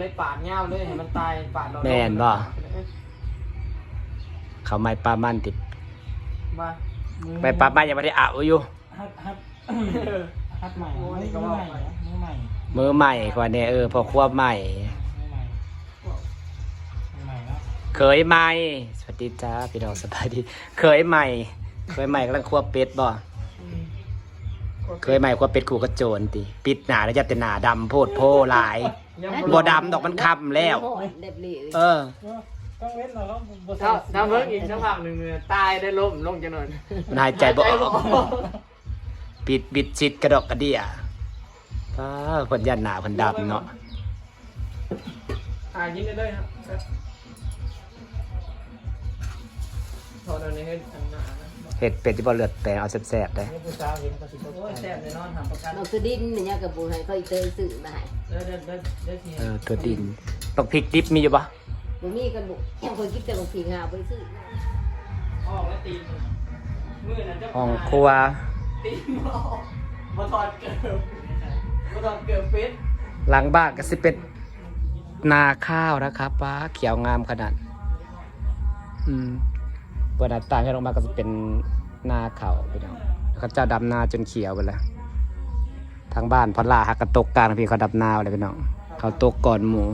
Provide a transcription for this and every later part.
เลยปาดเงาเลยให้มันตายปาดเราแม่นบ่ เขาไม่ปลามันติด มาไปปลามันยังไม่ได้อาบอยู่ฮัดฮัดฮัดใหม่มือใหม่นะมือใหม่มือใหม่กว่าเนี่ยเออพอควบใหม่ มือใหม่มือใหม่แล้วเคยใหม่ สวัสดีจ้าพี่น้องสบายดี เคยใหม่ เคยใหม่กำลังควบเป็ดบ่ เคยใหม่ควบเป็ดขู่กระโจนติ ปิดหนาแล้วจะแต่หนาดำโพดโพหลายยัง บ่ดำดอกมันคำแล้ว เด็บหลีเออ ต้องเว้นเราแล้วบถ้าถ้าเพิ่งอีกสักพักหนึ่งเนี่ยตายได้ล้มลงจะหน่อยมันหายใจบ่ออกปิดบิดชิดกระดอกกระเดี่ยป้าเพิ่นยันหนาเพิ่นดำเนาะอ่ายินได้เลยครับพอเราในเฮ็ดอันหนานะ เห็ดเป็ดที่บ่เลือดแปลงเอาแซ่บๆได้นี่ผู้สาวเห็นกระสิบโอ้ยแซ่บเลยนอนทำประกันเราคือดินเนี่ยกับปูให้เขาอีเตยสื่อมาให้เด้อเด้อเด้อเด้อทีเออตัวดินต้องพริกดิบมีอยู่ปะบ่มีกันบุยังคนคิดแต่บางทีหาไปซื้อออกแล้วตีนมือนั่นจะห้องครัวตีนมาออกมาถอดเกือบมาถอดเกือบเป็ดหลังบ้านก็สิเป็นนาข้าวนะครับป้าเขียวงามขนาด อืม เปิดหน้าต่างให้ลงมาก็จะเป็นนาเขาวพี่น้องแล้วเขาเจ้าดำนาจนเขียวไปแล้วทางบ้านพอล่าหักกระตกกลางพี่เขาดับนาวเลยพี่น้องเขาตกก่อนหมู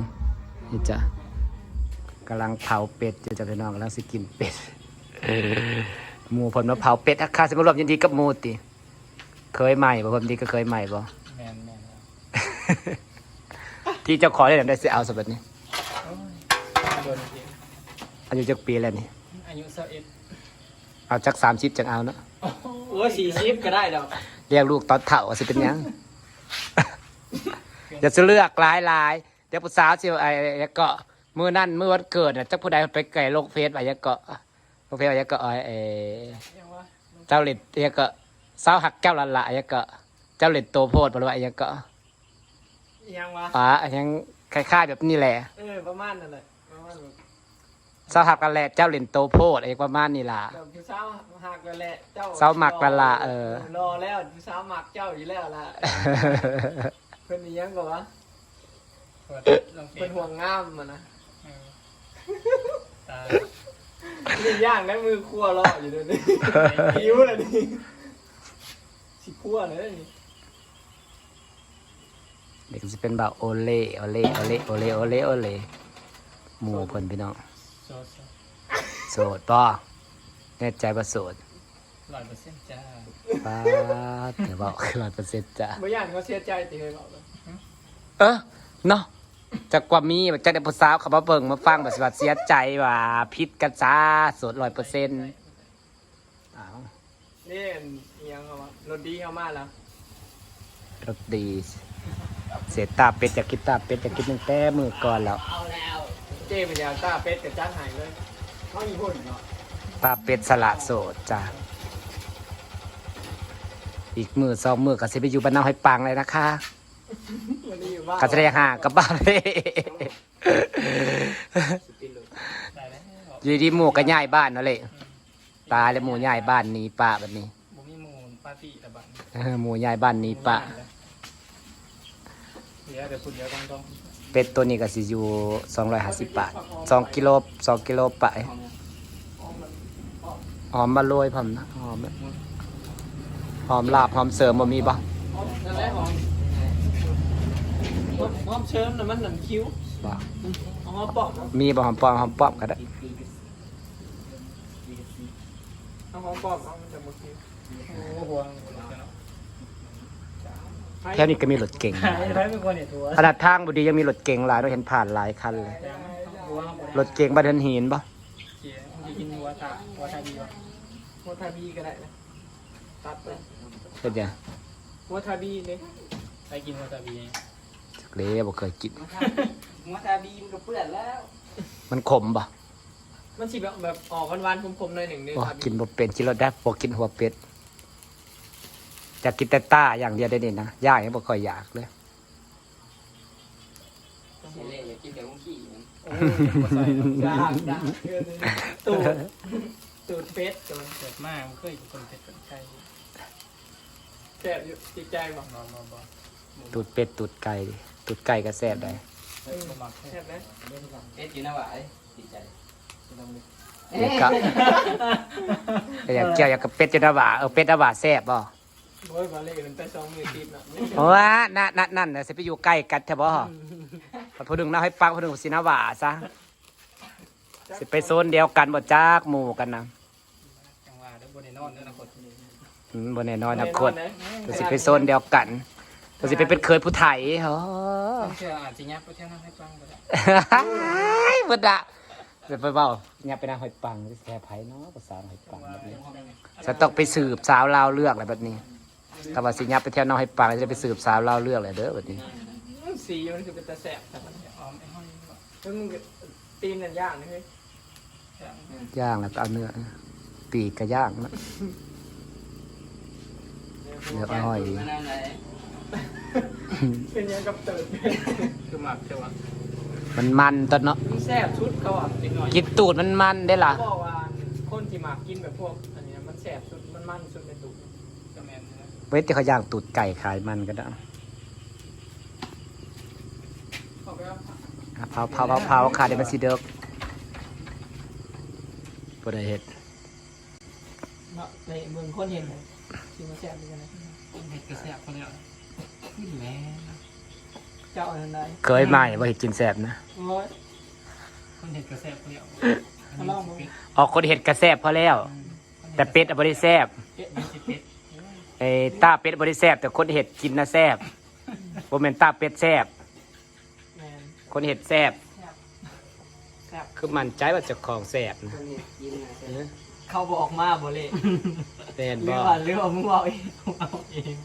นี่จ้ะกำลังเผาเป็ดอยู่จ้ะพี่น้องกำลังสิกินเป็ดหมูผลมาเผาเป็ดอาคาสิมารวมยินดีกับหมูติ เคยใหม่บ่ผมดีก็เคยใหม่บ่แมนแมนที่เจ้าของได้ได้สิเอาสบัดนี้โดนจริงอายุจักปีแล้วนี่ อายุสิบเอ็ดเอาจักสามสิบจังเอาเนาะโอ้ยสี่ชิปก็ได้ดอกเรียกลูกตอนเถ่าสิเป็นหยังอย่าจะเลือกหลายหลายเดี๋ยวผู้สาวสิไอ้ไอ้เกาะมือนั่นมือวันเกิดน่ะจักผู้ใดไปไก่โลกเฟซไอ้เกาะโลกเฟซไอ้เกาะไอ้เอ่อยังวะเจ้าเล็ดไอ้เกาะสาวหักแก้วละละไอ้เกาะเจ้าเล็ดโตโพดบ่รู้ว่าไอ้เกาะยังวะอ่ายังคล้ายๆแบบนี้แหละ เออประมาณนั่นแหละประมาณแบบ สาวหักกันแหละเจ้าเล็ดโตโพดไอ้ประมาณนี้ล่ะแบบผู้สาวหักแล้วแหละเจ้าสาวหมักละละเออ รอแล้วผู้สาวหมักเจ้าอยู่แล้วล่ะเพิ่นนี่ยังกว่าเปิดลองเฟเพิ่ซนห่วงงามมันนะตายนี่ย่างได้มือคั่วรออยู่เดี๋ยวนี้หิวเลยนี่สิคั่วเลยนี่เด็กจะเป็นแบบโอเล่โอเล่โอเล่โอเล่โอเล่โอเล่หมู่เพิ่นพี่น้อง โซโซโสดป่ะแน่ใจว่าโสดร้อยเปอร์เซ็นต์จ้าป้าดเดี๋ยวบอกร้อยเปอร์เซ็นต์จ้ะบ่ย่างเขาเสียใจติเคยบอกเลยเออเนาะจากกว่ามีแบบจากเด็กผู้สาวเขามาเบิ่งมาฟังแบบสิว่าเสียใจว่าพิษกันจ้าโสดร้อยเปอร์เซ็นต์อ้าวนี่อิหยังเขาว่ารถดีเข้ามาแล้วรถดี เสียตาเป็ดอยากกินตาเป็ดอยากกินตั้งแต่มือก่อนแล้ว เอาแล้ว เจ้เป็นยาตาเป็ดกับจ้างหายเลยเขาอีหุ่นเนาะตาเป็ดสละโสดจ้ะอีกมือสองมือก็สิไปอยู่บ้านนาให้ปังเลยนะคะวันนี้อยู่บ้านก็จะได้ห่างกับบ้านเลยได้แล้วอยู่ดีหมู่ก็ย้ายบ้านนั่นแหละตายแล้วหมู่ย้ายบ้านหนี้ป้าแบบนี้บ่มีมูลปาร์ตี้ตะบันเออหมู่ย้ายบ้านหนี้ป้าเดี๋ยวเดี๋ยวพูดเดี๋ยวต้องต้อง เป็ดตัวนี้ก็สิอยู่250 บาท 2กิโล2กิโลไปหอมมาโรยพร้อมนะหอมหอมลาบหอมเสริมบ่มีบ่นั่นแหละหอมหอมเชิมน่ะมันหนังคิ้วบ่หอมปอกเนาะมีบ่หอมปอมหอมป้อมก็ได้เอาหอมปอกเอามันจะหมดคิ้วโอ้ห่วง แถวนี้ก็มีรถเก่งหายไปเป็นคนเนี่ยตัวขนาดทางบ่ดียังมีรถเก่งหลายเราเห็นผ่านหลายคันเลย แต่หัวเขารถเก่งบ้านเดินหินบ่เขียนจะกินหัวตาหัวตาดีวะหัวทาบีก็ได้นะตัดไปเฮ็ดหยังหัวทาบีเนี่ยไปกินหัวตาบี จักเลยบ่เคยกิน หัวทาบีมันก็เปื้อนแล้ว มันขมบ่มันสิแบบแบบออกหวานๆคมๆหน่อยหนึ่งเนี่ยบ่ทาบีกินบ่เป็นกินแล้วได้บ่กินหัวเป็ด จะกินแต่ต้าอย่างเดียวได้นี่นะย่างยังบ่ค่อยอยากเลยอยากกินเดี๋ยวมึงขี้โอ้ยหัวใส่ด่างด่างเกินเลยตูดตูดเป็ดตัวเกิดมากมันเคยเป็นคนเป็นคนไข้แสบอยู่จิตใจบอกนอนนอนบ่ตูดเป็ดตูดไก่ตูดไก่ก็แซ่บได้เฮ้ยบ่มักแท้แซ่บไหมเอ็ดกินนะว่าไอ้ติดใจเอ๊เด็กก็อยากเกี่ยวอยากกับเป็ดจะดาว่าเออเป็ดดาว่าแซ่บบ่ โอ้ยบาเล่มันแต่สองมือติดนะเพราะว่านั่นนั่นนั่นน่ะสิไปอยู่ใกล้กันแท้บ่พอดึงน้าให้ปังพอดึงสินาว่าซะสิไปโซนเดียวกันบ่จาก หมู่กันนะจังว่าเด้อบ่ได้นอนเด้อนะคนอืมบ่แน่นอนนะคนแต่สิไปโซนเดียวกันแต่สิไปเป็นเคยผู้ไทยโอ้ต้องเชื่ออาจสิยับไปเที่ยวนั้นให้ฟังก็ได้บ่ดะจะไปเว้าอย่าไปนางหอยปังสิแซ่ไผเนาะภาษาหอยปังแบบนี้จะต้องไปสืบสาวลาวเลือกอะไรแบบนี้ ถ้าว่าสิยับไปเที่ยวน้องหอยปังจะไปสืบสาวลาวเลือกเลยเด้อแบบนี้สีมันคือเป็นตะแซ่บแต่มันออมไอ้ห้อยบ่ซึ่งตีนนั่นย่างนะเฮ้ยย่างแล้วก็เอาเนื้อ ปีกก็ย่างนะเนื้ออ้อยมันนั่นไหนเป็นยังกับเติร์ดคือมักแต่ว่ามันมันตอนเนาะมันแซ่บชุดเขาอะเด็กน้อยกินตูดมันมันได้ล่ะบอกว่าคนที่มากินแบบพวกอันเนี้ยมันแซ่บชุดมันมันชุดในตู้ ก็แม่นนะ เว้ยแต่เขาย่างตูดไก่ขายมันก็ได้เขาไปว่าอะเผาเผาเผาเผาขาดเดี๋ยวมันสิเดิกบ่ได้เฮ็ดเนาะในเมืองคนเห็นเลยชิมมาแซ่บดีกันนะเฮ็ดกระแซบเขาแล้วนี่แหละเจ้าอันไหนเคยใหม่บ่เฮ็ดกินแซ่บนะโอ้ยคนเฮ็ดกระแซบเขาแล้วเขาลองมั้งออกคนเฮ็ดก็แซ่บพอแล้ว แต่เป็ดอะบ่ได้แซ่บเอ็ดมันสิเป็ดไอ้ตาเป็ดบ่ได้แซ่บแต่คนเฮ็ดกินน่ะแซ่บบ่แม่นตาเป็ดแซ่บแมนคนเฮ็ดแซ่บแซ่บคือมั่นใจว่าเจ้าของแซ่บนะเขาบอกมาบ่เลยแม่นเรืบ่อว่าเรือว่ามึงเอาเองเอาเอง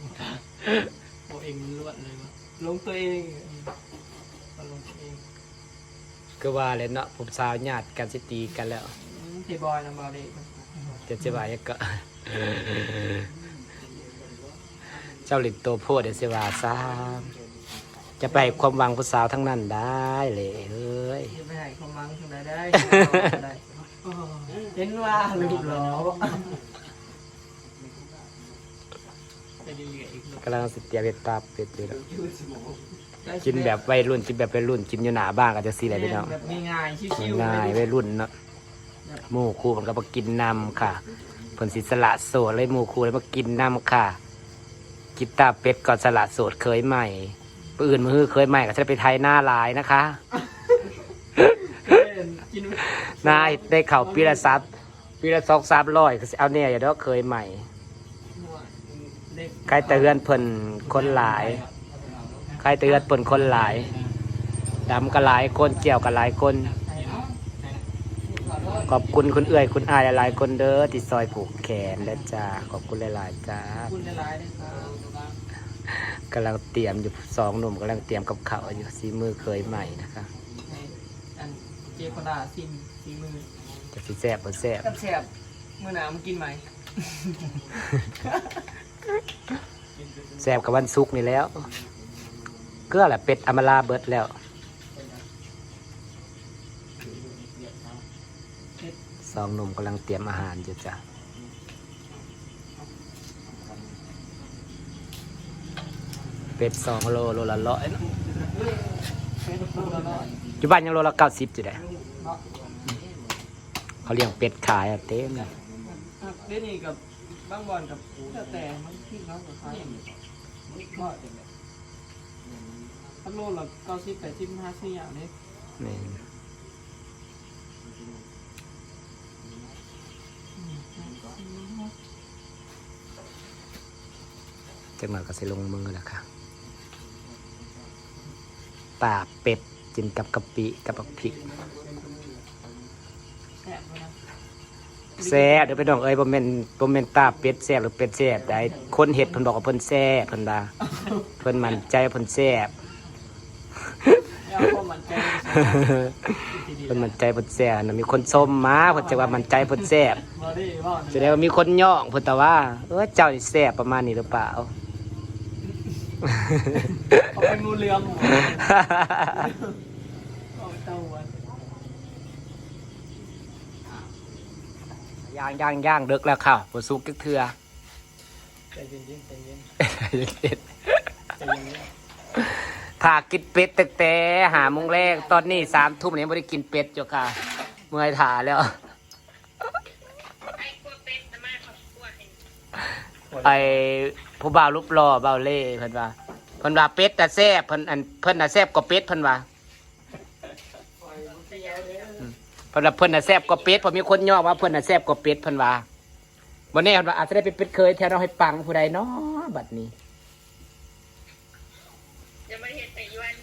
เอาเองมันล้วนเลยวะลงตัวเองเอาลงตัวเองคือว่าแล้วเนาะผมสาวญาติกันสิตีกันแล้วอืมพี่บอยนะบอลเลยจะสิว่าหยังก็ เจ้าหลินโตโพดเดี๋ยวสิว่าซ้ำจะไปให้ความหวังผู้สาวทั้งนั้นได้เลยเอ้ยจะไปให้ความมังทางไหนได้ได้เห็นว่าลืมหรอไปเรื่อยๆอีกลูกกำลังสิเตรียมเฮ็ดตาเป็ดอยู่แล้วกินแบบวัยรุ่นกินแบบวัยรุ่นกินอยู่หน้าบ้านก็จะสิแหละพี่น้องแบบง่ายๆชิวๆง่ายๆวัยรุ่นเนาะหมู่ครูมันก็มากินนำค่ะเพิ่นสิสละโสดเลยหมู่ครูเลยมากินนำค่ะ กินตาเป็ดก่อนสละโสดเคยใหม่ปือื่นมือเคยใหม่ก็จะไปไทยหน้าหลายนะคะ กินนายได้เข่าปีละซับปีละสองสามร้อยก็สิเอาเนี่ยอย่าเด้อเคยใหม่เด็กใครแต่เฮือนเพิ่นคนหลาย ใครแต่เฮือนเพิ่นคนหลายดำก็หลายคนเกี่ยวก็หลายคน ขอบคุณคุณเอื้อยคุณอายหลายๆคนเด้อที่ซอยผูกแขนและจ้าขอบคุณหลายๆจ้า คุณหลายๆนะครับ กำลังเตรียมอยู่สองหนุ่มกำลังเตรียมกับข้าวอยู่สีมือเคยใหม่นะคะในอันเจคอนดาซิมซีมือจะสิแซ่บบ่แซ่บกับแซ่บเมื่อหนามันกินไหมแซ่บกับวันศุกร์นี่แล้ว เกลือแหละเป็ดอมราเบิดแล้ว สองหนุ่มกำลังเตรียมอาหารอยู่จ้ะ เป็ดสองโลโลละร้อยเนาะอยู่บ้านยังโลละเก้าสิบอยู่ได้เขาเลี้ยงเป็ดขายอะเต็มเลยเดี๋ยวนี้กับบางบอลกับแต่แต่มันที่เขากับใครก็พัดโลละเก้าสิบแปดสิบห้าสิบอย่างนี้นี่จังหวะก็สิลงมือแล้วค่ะ ปากเป็ดกินกับกะปิกับบักพริกแซ่บเลยนะแซ่บเดี๋ยวไปน้องเอ้ยบ่แม่นบ่แม่นตาเป็ดแซ่บหรือเป็ดแซ่บได้คนเฮ็ดเพิ่นบอกว่าเพิ่นแซ่บเพิ่นว่าเพิ่นมั่นใจว่าเพิ่นแซ่บแล้วก็มันใจทีเดียวเพิ่นมั่นใจเพิ่นแซ่บนะมีคนชมมาเพิ่นจะว่ามั่นใจเพิ่นแซ่บบอดี้ว่าแสดงว่ามีคนย่องเพิ่นแต่ว่าเออเจ้านี่แซ่บประมาณนี้หรือเปล่า เขาเป็นงูเหลือมหัวเอาไปเต้าหัวย่างย่างย่างเดึกแล้วค่ะบ่สุกจักเทื่อใจเย็นๆใจเย็นเด็ดใจเย็นถ้ากินเป็ดตั้งแต่หาโมงแรกตอนนี้สามทุ่มนี้ไม่ได้กินเป็ดจ้ะค่ะ เมื่อยถาแล้ว ไอ้ผู้บ่าวรูปหล่อบ่าวเล่เพิ่นว่าเพิ่นว่าเป็ดน่ะแซ่บเพิ่นอันเพิ่นน่ะแซ่บกว่าเป็ดเพิ่นว่าอืมเพิ่นว่าเพิ่นน่ะแซ่บกว่าเป็ดเพอมีคนย่อว่าเพิ่นน่ะแซ่บกว่าเป็ดเพิ่นว่าบ่แน่เพิ่นว่าอาจจะได้เป็นเป็ดเคยแถวเราให้ปังผู้ใดเนาะบัดนี้อย่ามาเห็นแต่ยวน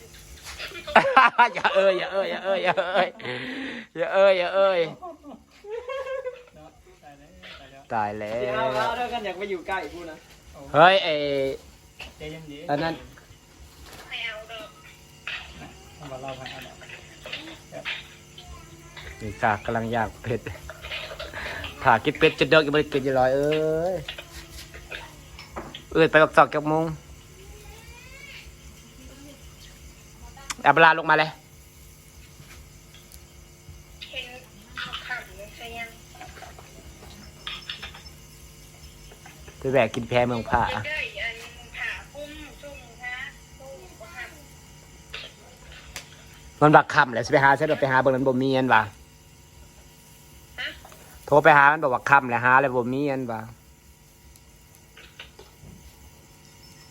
อย่าเอ้ยอย่าเอ้ยอย่าเอ้ยอย่าเอ้ยอย่าเอ้ยอย่าเอ้ย ตายแล้เดี๋ยวเอาวเอาเท่ากันอยากไปอยู่ใกล้กูนะเฮ้ยไอ้ใจเย็นดีอันนั้นไม่เอาดอกทำกับเราไปเอาดอกนี่กากำลังอยากเป็ดถ้ากินเป็ดจะเดิกยังไม่ได้กินจะลอยเอ้ยเอ้ยไปบักซอกจากมุงเอาเวลาลงมาเลย แหวกกินแพเมืองผาเด้ออันขาปุ้มจุ่มฮะปุ้มก็หักมันบักคำแหละสิไปหาเส้นไปหาเบางนั้นบ่มีอันว่ะฮะโทรไปหามันบอกว่าคำแหละหาแล้วบ่มีอันว่ะ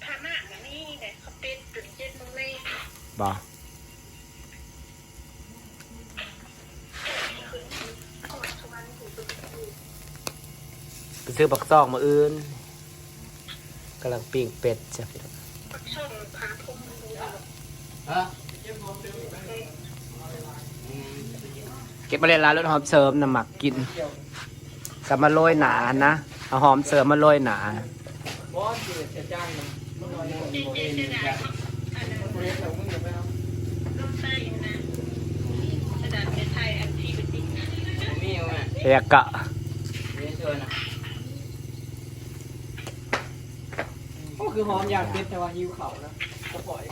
พามาแบบนี้แต่เขาเป็ดจุดเจ็ดโมงเลยบ่ขอชวนถูกตุกไปซื้อบักซอกมาอื่นำลังปิ้งเป็ดจ้ะพี่น้องปักช่องขาปุ้มดูดอกฮะเก็บมาเล่นร้านรถหอมเสริมน้ำหมักกินกับมาโรยหนานะเอาหอมเสริมมาโรยหนาบอสเสียจ้างมันมันลอยของเจ๊ตัวเอเจ๊งเจ๊ดาอันนั้นคนเล็กแต่มึงอย่าไปเอาต้องใส่นะ คือหอมอยากเป็ดแต่ว่าหิวเขานะก็ปล่อย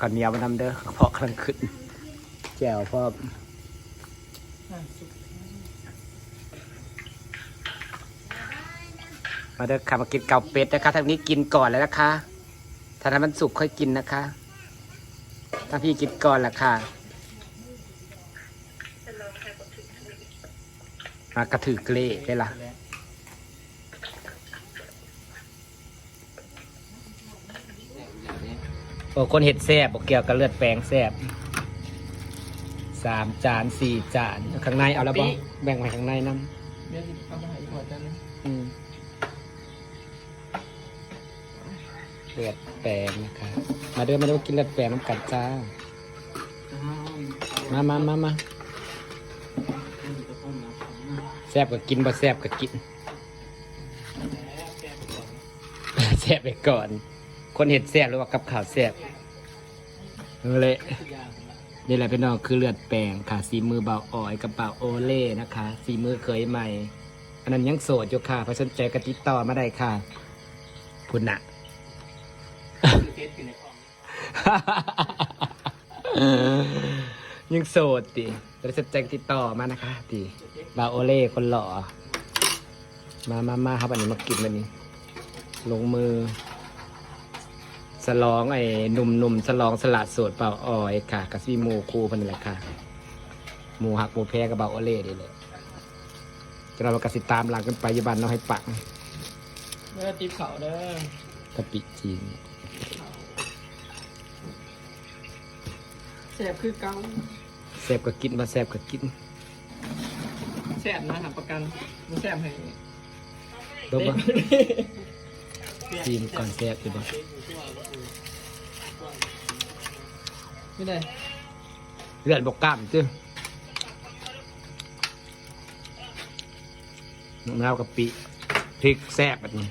ขอนเหนียวมาทำเด้อเพาะกำลังขึ้น แจ่วพร้อมมาเด้อค่ะมากินเกาเป็ดนะคะทางนี้กินก่อนแล้วนะคะถ้าทำมันสุกค่อยกินนะคะทางพี่กินก่อนละค่ะมากระถือเกล้ได้ละ โอ้คนเห็ดแซ่บบอกเกี่ยวกับเลือดแปลงแซ่บสามจานสี่จานข้างในเอาแล้วบ่แบ่งไว้ข้างในน้ำเดี๋ยวเอาไปให้อีกหัวจันนึงอืมเลือดแปลงนะคะมาเดินมาดูกินเลือดแปลงน้ำกัดจ้ามามามามาแซ่บก็กินบ่แซ่บก็กิน แซ่บไปก่อน คนเห็ดแซ่บหรือว่ากับข่าวแซ่บนั่นแหละนี่แหละพี่น้องคือเลือดแปลงค่ะสีมือเบาอ้อยกับเบาโอเล่นะคะสีมือเคยใหม่ อันนั้นยังโสดอยู่ค่ะเพราะสนใจกระติดต่อมาได้ค่ะพุ่นนะยังโสดติแต่สนใจติดต่อมานะคะติบาโอเล่คนหล่อมามามาครับอันนี้มากินวันนี้ ลงมือ สลองไอ้หนุ่มหนุ่มๆสลองสลัดโสดเปล่าออยค่ะกับซีหมูคูเพันนแหละค่ะหมูหักหมูแพ้กับบาโอเล่นี่เลยจะเรากระสิตามหลังกันไปอยุบันเราะให้ปักเมื่อติ๊บเข่าเด้อกะปิจีนแสบคือเกาแซบก็กินมาแซบก็กินแสบนะหาประกันมันแสบให้เบิ่งบ่ จีนก่อนแซบอยู่บ่ไม่ได้เลือดบกกล้ามจ้ะน้ำลาวกะปิพริกแซบแบบนี้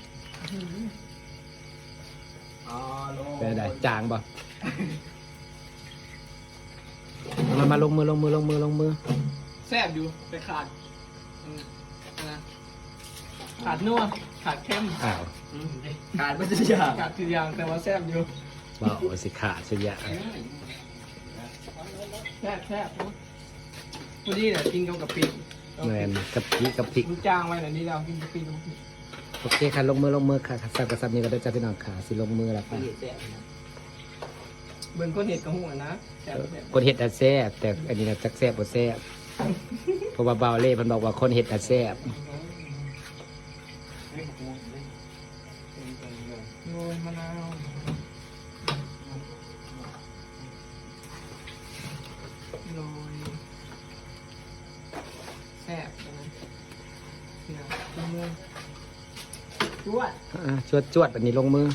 อ๋อลงเป็นไงจางบ่มามาลงมือลงมือลงมือลงมือแสบอยู่ไปขาดอืมนะขาดนัว ขาดเข้มอ้าวขาดไม่ทุกอยางขาดทุกอยางแต่ว่าแซ่บอยู่ว่าโอสิขาดสิยะแซ่บแซ่บพอดีเนี่ยกินกับกะปิแมนกับพริกกับพริกมึงจ้างไว้หน่อยนี่เรากินกะปิกับพริกโอเคค่ะลงมือลงมือค่ะสับกับสับนี้ก็ได้จ้าพี่น้องค่ะสิลงมือแล้วค่ะเบิ่งก้นเห็ดกับหัวนะแซ่คนเห็ดแต่แซ่บแต่อันนี้นะจักแซ่บบ่แซ่บเพราะว่าเบาเล่พันบอกว่าคนเห็ดแต่แซ่บ จวดจวดจวดแบบนี้ลงมือ